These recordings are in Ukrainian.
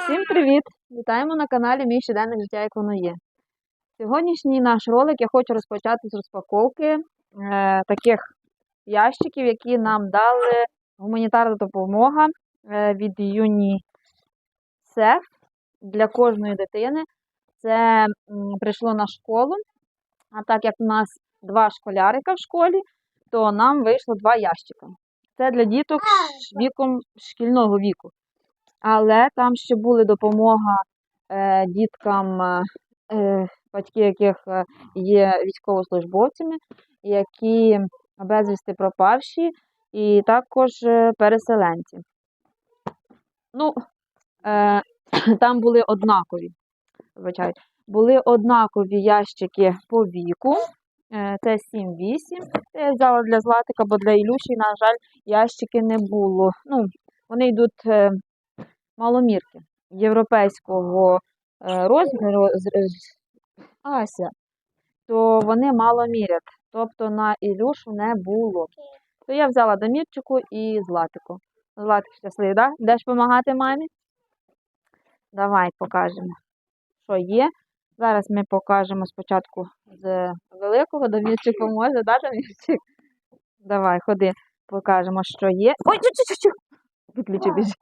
Усім привіт! Вітаємо на каналі Мій щоденне життя, як воно є. Сьогоднішній наш ролик я хочу розпочати з розпаковки е, таких ящиків, які нам дали гуманітарна допомога е, від UNICEF для кожної дитини. Це м, прийшло на школу. А так як у нас два школярика в школі, то нам вийшло два ящика. Це для діток віком шкільного віку. Але там ще були допомога е, діткам, е, е, батьки яких є військовослужбовцями, які безвісти пропавші, і також переселенці. Ну, там були однакові. Вибачаю, були однакові ящики по віку. Це 7-8. Це я взяла для Златика, бо для Ілюші, на жаль, ящики не було. Ну, вони йдуть маломірки європейського е, розміру з- Ася, то вони мало мірять. Тобто на Ілюшу не було. То я взяла Дамірчику і Златику. Златик щасливий? Да? Йдеш допомагати мамі? Давай покажемо, що є. Зараз ми покажемо спочатку з великого. Дамірчик поможе, да, Дамірчик? Давай, ходи, покажемо, що є. Ой, чу-чу-чу! Виключи біжи.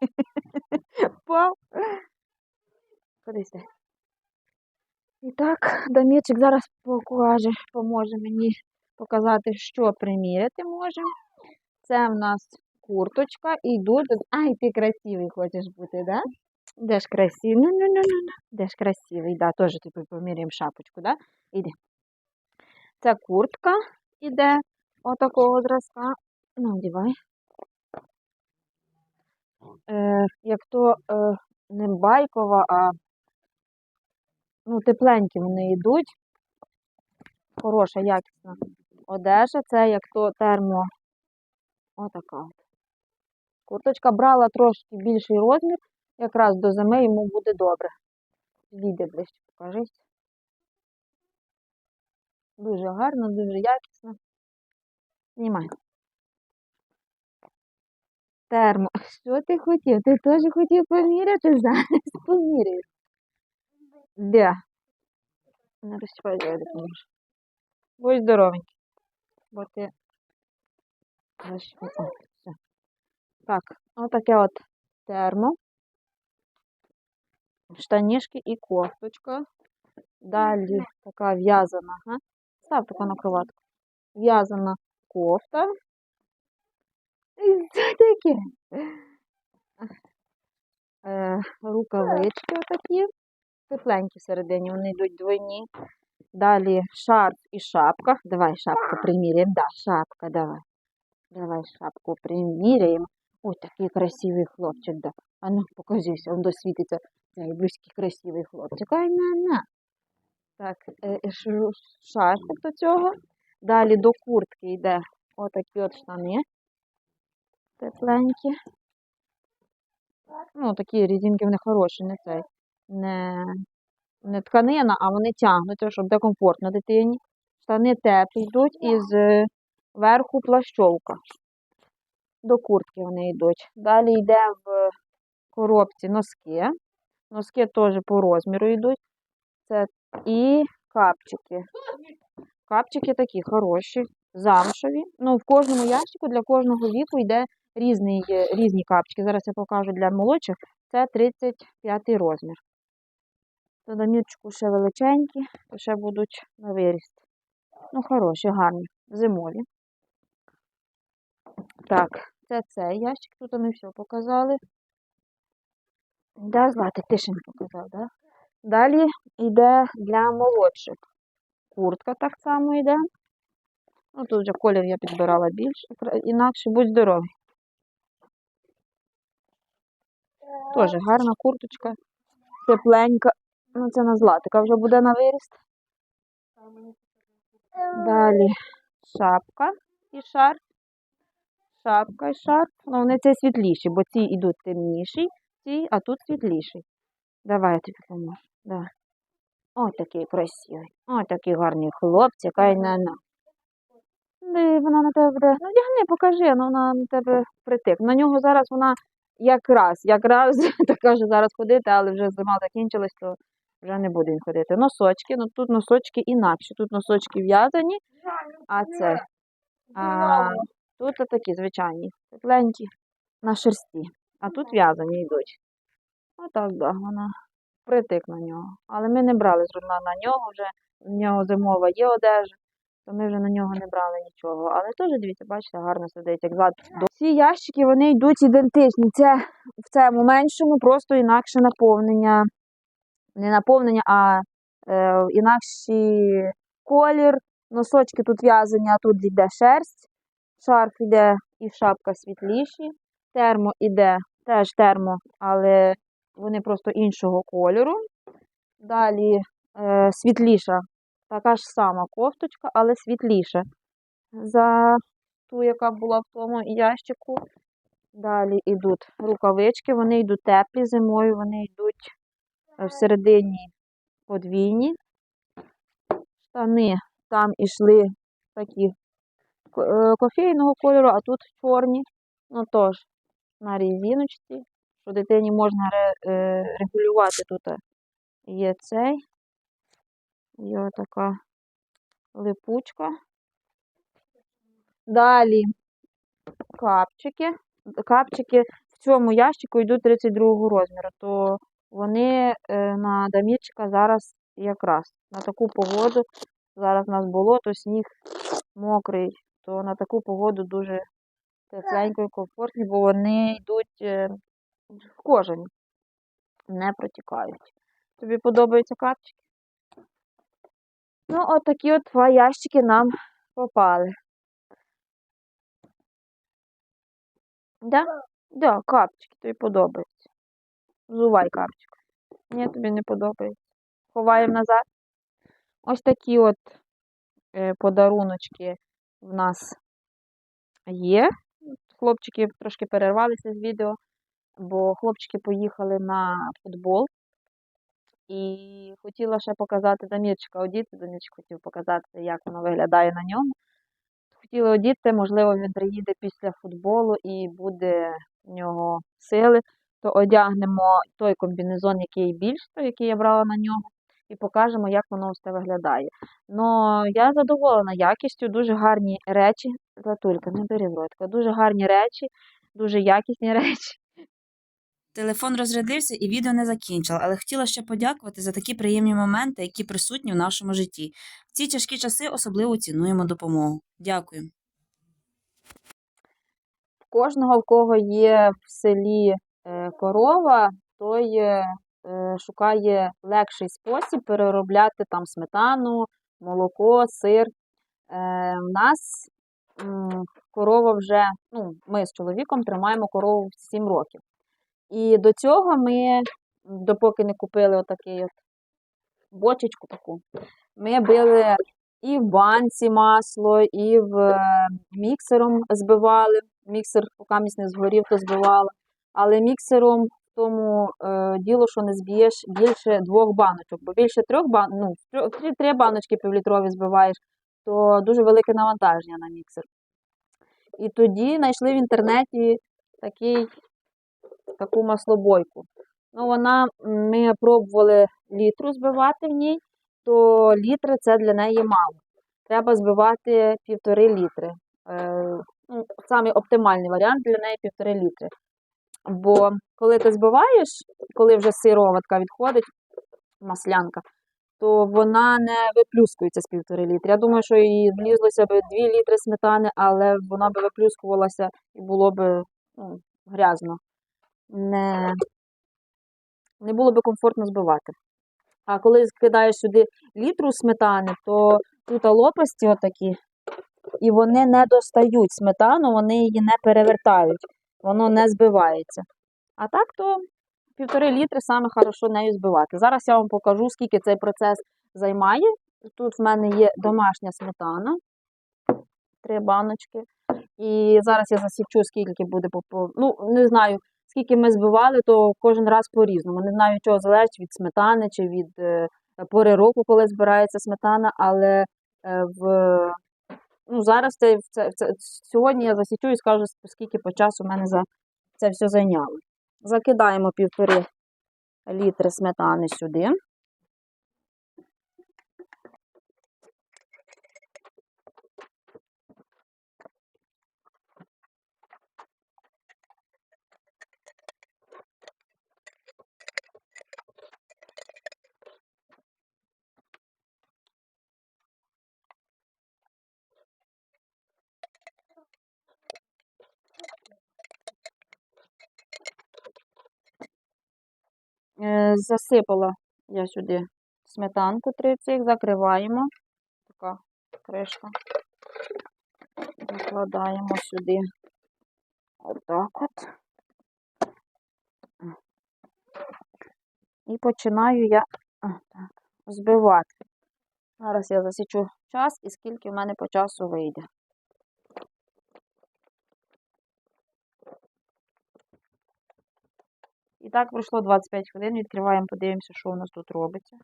Впав. Ходи сюди. І так, Дамірчик зараз покаже, поможе мені показати, що приміряти можемо. Це в нас курточка і дуже. Ай, ти красивий хочеш бути, да? Де ж красивий? Ну, ну, ну, ну, ну. Де ж красивий, да, теж тобі поміряємо шапочку, да? Іди. Ця куртка іде отакого зразка. Ну, одівай. Е, як то е, не байкова, а ну, тепленькі вони йдуть. Хороша, якісна одежа. Це як то термо. Отака. от. Курточка брала трошки більший розмір, якраз до зими йому буде добре. Віде ближче, покажись. Дуже гарно, дуже якісно. Знімай. Термо. Що ти хотів? Ти теж хотів поміряти? Зараз поміряю. Де? Не розчіпай, я допоможу. Будь здоровенький. Бо ти. Так, отаке от термо. Штанішки і кофточка. Далі така в'язана. Став таку на кроватку. В'язана кофта. Це таке. Е, рукавички отакі. Тепленькі всередині, вони йдуть двойні. Далі шарф і шапка. Давай шапку приміряємо. Да, шапка, давай. Давай шапку приміряємо. Ой, такий красивий хлопчик. Да. А ну, покажися, он досвітиться. Цей близький красивий хлопчик. Ай на на. Так, е, шарфик до цього. Далі до куртки йде отакі от штани. Тепленькі. Ну, такі різинки вони хороші, не цей. Не, не тканина, а вони тягнуться, щоб де комфортно дитині. Штани теплі йдуть і з верху плащовка. До куртки вони йдуть. Далі йде в коробці носки. Носки теж по розміру йдуть. Це і капчики. Капчики такі хороші, замшові. Ну, в кожному ящику для кожного віку йде різний, е, різні капчики. Зараз я покажу для молодших. Це 35 розмір. Домірчику ще величенькі, то ще будуть на виріст. Ну, хороші, гарні, зимові. Так, це цей ящик, тут вони все показали. Да, Злати, ти показав, да? Далі йде для молодших. Куртка так само йде. Ну, тут вже колір я підбирала більш інакше, будь здоровий. Теж гарна курточка, тепленька. Ну, це на златика вже буде на виріст. Далі шапка і шарф. Шапка і шарф. Ну, вони це світліші, бо ці йдуть темніші, ці, а тут світліший. Давай я тобі поможу. Давай. Ой, такий красивий. Ой, такий гарний хлопчик, яка й на на. Вона на тебе буде. Ну, дягни, покажи, ну вона на тебе притик. На нього зараз вона якраз, якраз така ж зараз ходити, але вже зима закінчилась, то вже не буде він ходити. Носочки, ну тут носочки інакші. Тут носочки в'язані, а це. А, тут такі звичайні, тепленькі, на шерсті. А тут в'язані йдуть. Отак, да, вона притик на нього. Але ми не брали зрудна на нього вже. В нього зимова є одежа, то ми вже на нього не брали нічого. Але теж, дивіться, бачите, гарно сидить, як злад. Ці ящики вони йдуть ідентичні. Це в цьому меншому просто інакше наповнення. Не наповнення, а е, інакший колір. Носочки тут в'язані, а тут йде шерсть. Шарф йде і шапка світліші. Термо йде теж термо, але вони просто іншого кольору. Далі е, світліша, така ж сама кофточка, але світліша за ту, яка була в тому ящику. Далі йдуть рукавички, вони йдуть теплі зимою, вони йдуть е, всередині подвійні. Штани там ішли такі е, кофейного кольору, а тут чорні. Ну тож, на резиночці, що дитині можна е, регулювати тут є цей. Є така липучка. Далі капчики. Капчики в цьому ящику йдуть 32 розміру, то вони е, на дамірчика зараз якраз на таку погоду. Зараз у нас було, то сніг мокрий, то на таку погоду дуже тепленько і комфортні, бо вони йдуть е, в кожані, не протікають. Тобі подобаються капчики? Ну, от такі от два ящики нам попали. Да? Да, капчики тобі подобаються. Зувай капчик. Ні, тобі не подобається. Ховаємо назад. Ось такі от е, подаруночки в нас є. Хлопчики трошки перервалися з відео, бо хлопчики поїхали на футбол. І хотіла ще показати Дамірчика одіти. Дамірчик хотів показати, як воно виглядає на ньому. Хотіла одіти, можливо, він приїде після футболу і буде в нього сили, то одягнемо той комбінезон, який більш, той, який я брала на нього, і покажемо, як воно все виглядає. Ну, я задоволена якістю, дуже гарні речі. Златулька, не бери в ротка. Дуже гарні речі, дуже якісні речі. Телефон розрядився і відео не закінчила, але хотіла ще подякувати за такі приємні моменти, які присутні в нашому житті. В ці тяжкі часи особливо цінуємо допомогу. Дякую. кожного, в кого є в селі е, корова, той е, е, шукає легший спосіб переробляти там сметану, молоко, сир. В нас корова вже, ну, ми з чоловіком тримаємо корову 7 років. І до цього ми, допоки не купили отакий от бочечку таку, ми били і в банці масло, і в е, міксером збивали. Міксер, поки місь не згорів, то збивала. Але міксером в тому е, діло, що не зб'єш більше двох баночок, бо більше трьох бан... ну, три, три баночки півлітрові збиваєш, то дуже велике навантаження на міксер. І тоді знайшли в інтернеті такий, таку маслобойку. Ну, вона, ми пробували літру збивати в ній, то літри це для неї мало. Треба збивати півтори літри. Е, ну, самий оптимальний варіант для неї півтори літри. Бо коли ти збиваєш, коли вже сироватка відходить, маслянка, то вона не виплюскується з півтори літри. Я думаю, що їй влізлося б 2 літри сметани, але вона би виплюскувалася і було б ну, грязно. Не, не було б комфортно збивати. А коли скидаєш сюди літру сметани, то тут лопасті отакі, і вони не достають сметану, вони її не перевертають, воно не збивається. А так то півтори літри саме хорошо нею збивати. Зараз я вам покажу, скільки цей процес займає. Тут в мене є домашня сметана, три баночки. І зараз я засічу, скільки буде по- Ну, не знаю, скільки ми збивали, то кожен раз по-різному. Не знаю, чого залежить від сметани чи від е, пори року, коли збирається сметана, але е, в, ну, зараз це, це, це, сьогодні я засічу і скажу, скільки по часу мене за це все зайняло. Закидаємо півтори літри сметани сюди. Е, Засипала я сюди сметанку три цих, закриваємо. Така кришка. Викладаємо сюди. Отак от. І починаю я так, збивати. Зараз я засічу час і скільки в мене по часу вийде. І так пройшло 25 хвилин. Відкриваємо, подивимося, що у нас тут робиться.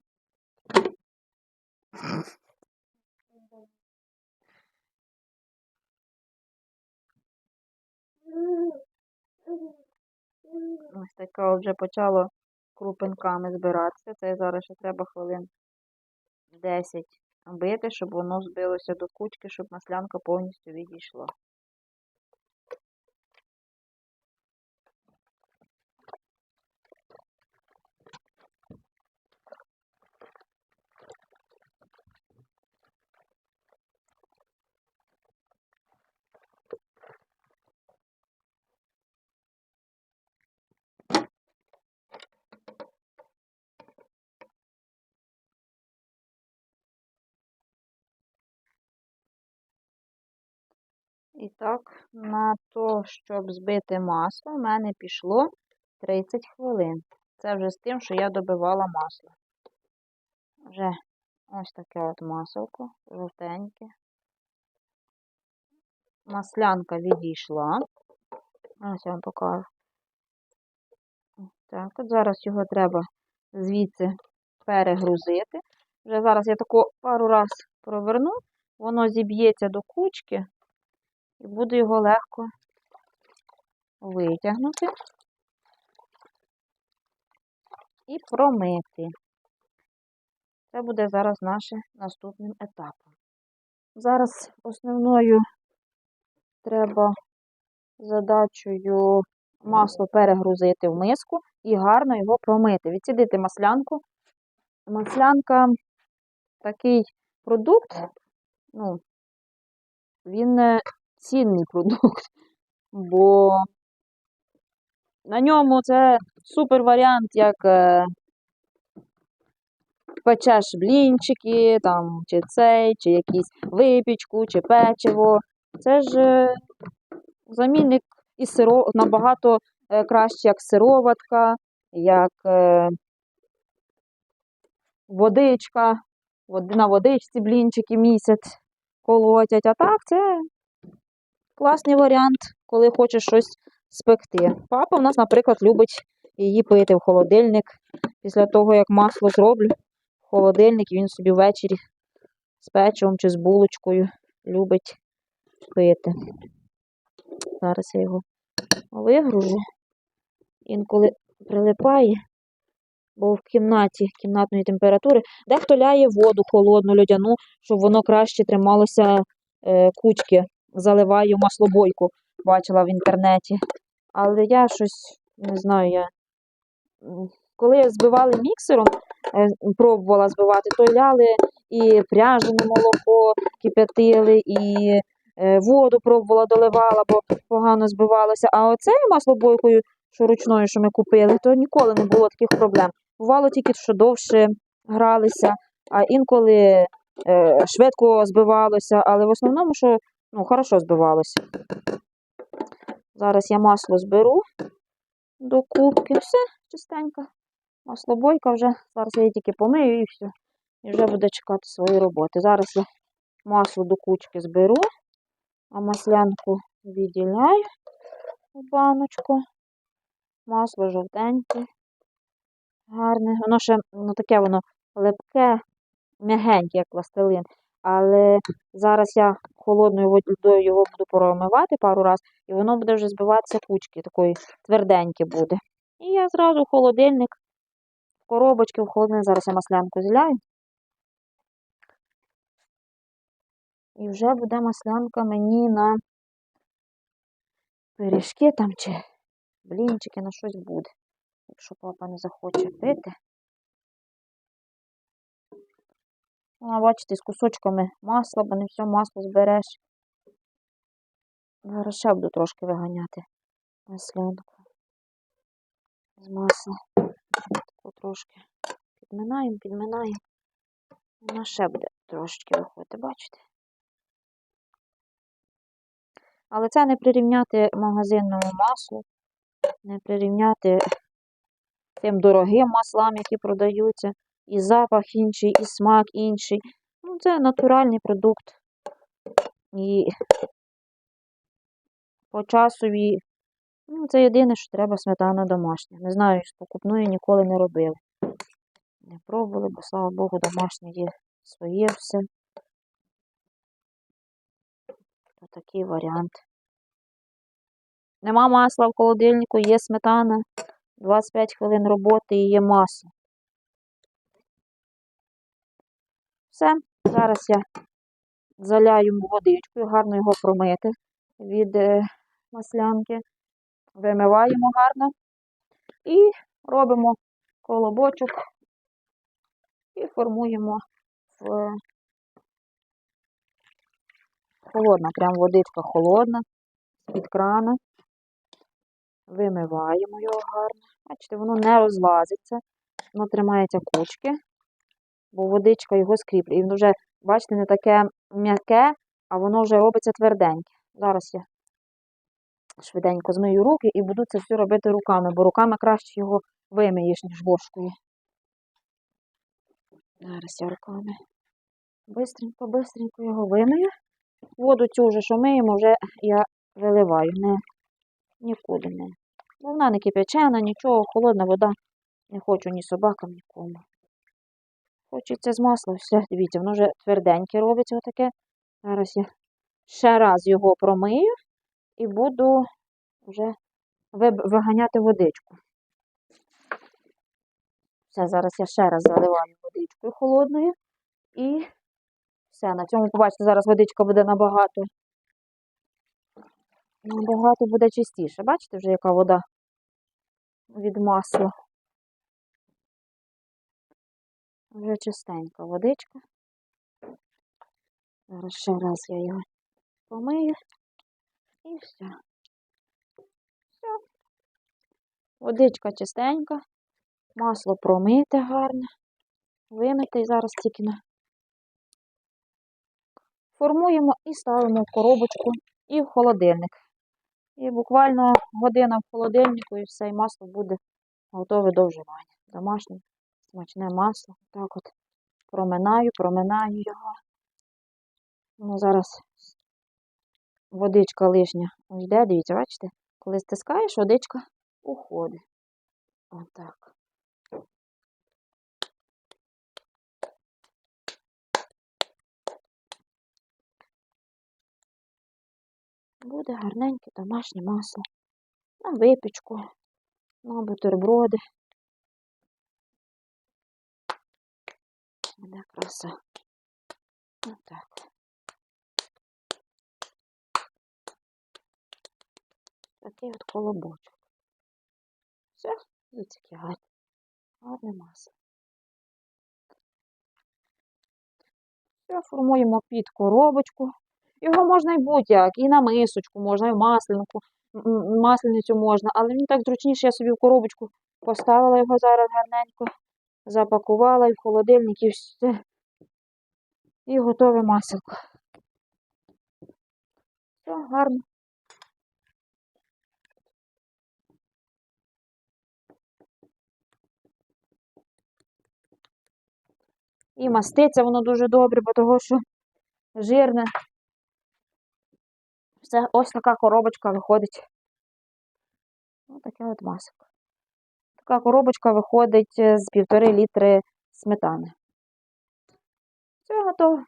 Ось таке вже почало крупинками збиратися. Це зараз ще треба хвилин 10 бити, щоб воно збилося до кучки, щоб маслянка повністю відійшла. І так, на то, щоб збити масло, в мене пішло 30 хвилин. Це вже з тим, що я добивала масло. Вже ось таке от маселко, жовтеньке. Маслянка відійшла. Ось я вам покажу. Так, от зараз його треба звідси перегрузити. Вже зараз я тако пару раз проверну, воно зіб'ється до кучки і буде його легко витягнути і промити. Це буде зараз нашим наступним етапом. Зараз основною треба задачею масло перегрузити в миску і гарно його промити. Відсідити маслянку. Маслянка такий продукт, ну, він е, цінний продукт. бо на ньому це супер варіант, як е, печеш блінчики, там, чи цей, чи якісь випічку, чи печиво. Це ж е, замінник і сиро набагато е, краще, як сироватка, як водичка. На водичці блінчики місяць колотять. А так, це класний варіант, коли хочеш щось спекти. Папа у нас, наприклад, любить її пити в холодильник. Після того, як масло зроблю, в холодильник він собі ввечері з печивом чи з булочкою любить пити. Зараз я його вигружу. Інколи прилипає, бо в кімнаті кімнатної температури дехто ляє воду холодну, льодяну, щоб воно краще трималося е, кучки. Заливаю маслобойку, бачила в інтернеті. Але я щось не знаю. я... Коли збивали міксером, е, пробувала збивати, то ляли і пряжене молоко кип'ятили, і е, воду пробувала, доливала, бо погано збивалося. А оцею маслобойкою, що ручною, що ми купили, то ніколи не було таких проблем. Бувало тільки, що довше гралися, а інколи е, швидко збивалося, але в основному, що ну, хорошо збивалося. Зараз я масло зберу до кубки. Все, чистенько. Маслобойка вже. Зараз я її тільки помию і все. І вже буде чекати свої роботи. Зараз я масло до кучки зберу, а маслянку відділяю у баночку. Масло жовтеньке, гарне. Воно ще ну, таке воно липке, м'ягеньке, як пластилин. Але зараз я холодною водою його буду промивати пару разів, і воно буде вже збиватися кучки, такої тверденьке буде. І я зразу в холодильник, в коробочки, в холодильник, зараз я маслянку зіляю. І вже буде маслянка мені на пиріжки там чи блінчики, на щось буде. Якщо папа не захоче пити. Ну, а бачите, з кусочками масла, бо не все масло збереш. Зараз ще буду трошки виганяти маслянку з масла. Таку трошки підминаємо, підминаємо. Вона ще буде трошечки виходити, бачите? Але це не прирівняти магазинному маслу, не прирівняти тим дорогим маслам, які продаються. І запах інший, і смак інший. Ну, це натуральний продукт. І по часові, ну, це єдине, що треба сметана домашня. Не знаю, з покупної ніколи не робили. Не пробували, бо, слава Богу, домашнє є своє все. То такий варіант. Нема масла в холодильнику, є сметана. 25 хвилин роботи і є масло. Все. Зараз я заляю водичкою, гарно його промити від е, маслянки. Вимиваємо гарно і робимо колобочок і формуємо в холодна, прям водичка холодна, з-під крана. Вимиваємо його гарно. Бачите, воно не розлазиться, воно тримається кучки, бо водичка його скріплює. І воно вже, бачите, не таке м'яке, а воно вже робиться тверденьке. Зараз я швиденько змию руки і буду це все робити руками, бо руками краще його вимиєш, ніж ложкою. Зараз я руками бистренько, бистренько його вимию. Воду цю вже, що миємо, вже я виливаю. Не, нікуди не. Вона не кипячена, нічого, холодна вода. Не хочу ні собакам, нікому. Хочеться з масла, все, дивіться, воно вже тверденьке робиться отаке. Зараз я ще раз його промию і буду вже виганяти водичку. Все, зараз я ще раз заливаю водичкою холодною. І все, на цьому, побачите, зараз водичка буде набагато. Набагато буде чистіше. Бачите вже, яка вода від масла. Вже чистенька водичка. Зараз ще раз я його помию. І все. Все. Водичка чистенька, масло промите гарне, вимите і зараз тільки на. Формуємо і ставимо в коробочку і в холодильник. І буквально година в холодильнику, і все, і масло буде готове до вживання. Домашнє смачне масло. Так от проминаю, проминаю його. Ну, зараз водичка лишня йде, дивіться, бачите? Коли стискаєш, водичка уходить. Отак. Буде гарненьке домашнє масло. На випічку, на бутерброди. Буде краса. Отак. Такий от колобочок. Все, дивіться, яке гарне. Гарне. Все, формуємо під коробочку. Його можна і будь-як, і на мисочку можна, і в масленку, масленицю можна, але мені так зручніше, я собі в коробочку поставила його зараз гарненько, запакувала і в холодильник, і все. І готове маселко. Все, гарно. І маститься воно дуже добре, бо того, що жирне. Все, ось така коробочка виходить. Ось таке от масок. Така коробочка виходить е, з півтори літри сметани. Все готово.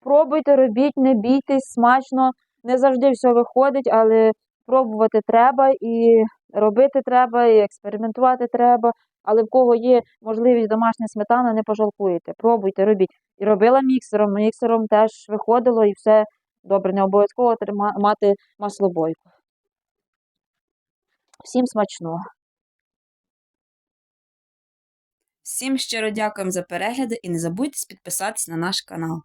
Пробуйте, робіть, не бійтесь, смачно. Не завжди все виходить, але пробувати треба і робити треба, і експериментувати треба. Але в кого є можливість домашня сметана, не пожалкуєте. Пробуйте, робіть. І робила міксером, міксером теж виходило і все добре. Не обов'язково мати маслобойку. Всім смачного! Всім щиро дякуємо за перегляди і не забудьте підписатись на наш канал.